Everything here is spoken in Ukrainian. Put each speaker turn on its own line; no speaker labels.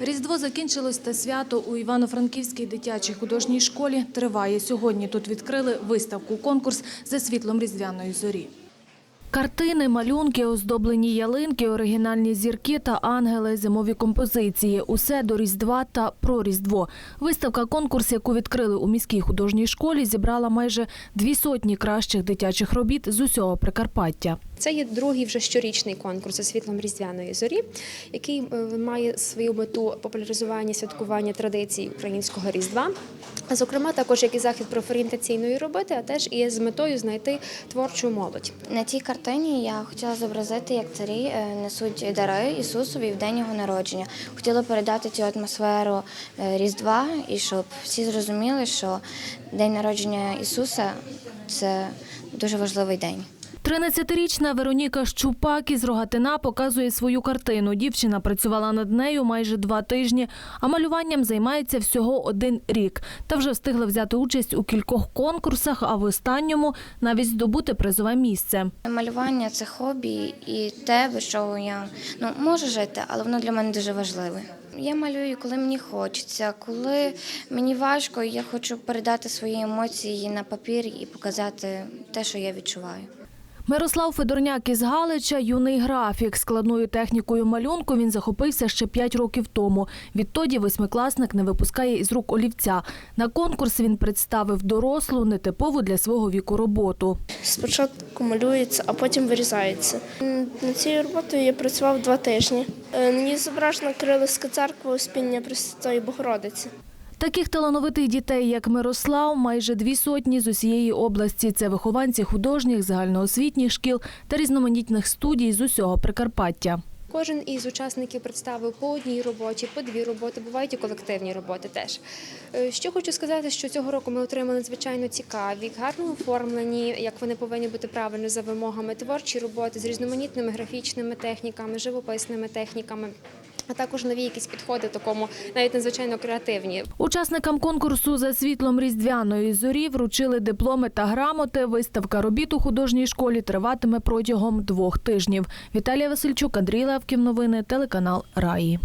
Різдво закінчилось та свято у Івано-Франківській дитячій художній школі триває. Сьогодні тут відкрили виставку-конкурс за світлом різдвяної зорі. Картини, малюнки, оздоблені ялинки, оригінальні зірки та ангели, зимові композиції – усе до Різдва та про Різдво. Виставка-конкурс, яку відкрили у міській художній школі, зібрала майже дві сотні кращих дитячих робіт з усього Прикарпаття.
Це є другий вже щорічний конкурс за світлом різдвяної зорі, який е, має свою мету популяризування святкування традицій українського різдва. Зокрема, також як і захід профорієнтаційної роботи, а теж і з метою знайти творчу молодь.
На цій картині я хотіла зобразити, як царі е, несуть дари Ісусові в день його народження. Хотіла передати цю атмосферу е, Різдва і щоб всі зрозуміли, що день народження Ісуса це дуже важливий день.
13-річна Вероніка Щупак із Рогатина показує свою картину. Дівчина працювала над нею майже два тижні, а малюванням займається всього один рік. Та вже встигла взяти участь у кількох конкурсах, а в останньому навіть здобути призове місце.
Малювання це хобі і те, чого я ну, можу жити, але воно для мене дуже важливе. Я малюю, коли мені хочеться, коли мені важко, я хочу передати свої емоції на папір і показати те, що я відчуваю.
Мирослав Федорняк із Галича – юний графік. Складною технікою малюнку він захопився ще п'ять років тому. Відтоді восьмикласник не випускає із рук олівця. На конкурс він представив дорослу, нетипову для свого віку роботу.
Спочатку малюється, а потім вирізається. М, Над цією роботою я працював два тижні. Е, На ній зображена Кирилівська церква Успіння Пресвятої Богородиці.
Таких талановитих дітей, як Мирослав, майже дві сотні з усієї області. Це вихованці художніх, загальноосвітніх шкіл та різноманітних студій з усього Прикарпаття.
Кожен із учасників представив по одній роботі, по дві роботи, бувають і колективні роботи теж. Е, Що хочу сказати, що цього року ми отримали надзвичайно цікаві, гарно оформлені, як вони повинні бути правильно за вимогами, творчі роботи з різноманітними графічними техніками, живописними техніками, а також нові якісь підходи, такому навіть надзвичайно креативні.
Учасникам конкурсу за світлом різдвяної зорі вручили дипломи та грамоти. Виставка робіт у художній школі триватиме протягом двох тижнів. Віталія Васильчук, Андрій Левків. Новини телеканал Раї.